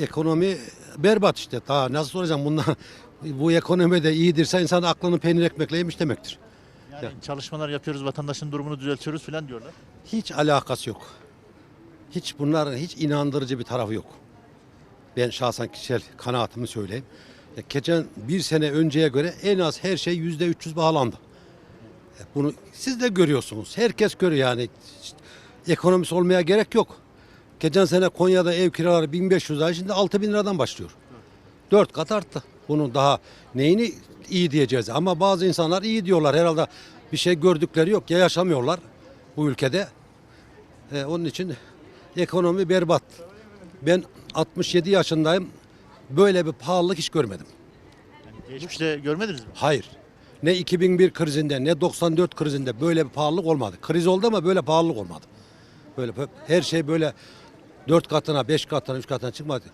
Ekonomi berbat işte. Daha nasıl soracağım bundan bu ekonomi de iyidirse insan aklını peynir ekmekle yemiş demektir. Yani Ya. çalışmalar yapıyoruz, vatandaşın durumunu düzeltiyoruz falan diyorlar. Hiç alakası yok. Hiç bunların hiç inandırıcı bir tarafı yok. Ben şahsen kişisel kanaatimi söyleyeyim. Ya Geçen bir sene önceye göre en az her şey yüzde 300 bağlandı. E, Bunu siz de görüyorsunuz. Herkes görüyor yani. İşte Ekonomisi olmaya gerek yok. Geçen sene Konya'da ev kiraları 1500 lira şimdi 6000 liradan başlıyor. 4 kat arttı. Bunun daha neyini iyi diyeceğiz ama bazı insanlar iyi diyorlar herhalde bir şey gördükleri yok ya yaşamıyorlar bu ülkede. E, onun için ekonomi berbat. Ben 67 yaşındayım. Böyle bir pahalılık hiç görmedim. Yani geçmişte görmediniz mi? Hayır. Ne 2001 krizinde ne 94 krizinde böyle bir pahalılık olmadı. Kriz oldu ama böyle pahalılık olmadı. Böyle her şey böyle 4 katına, 5 katına, 3 katına çıkmadı.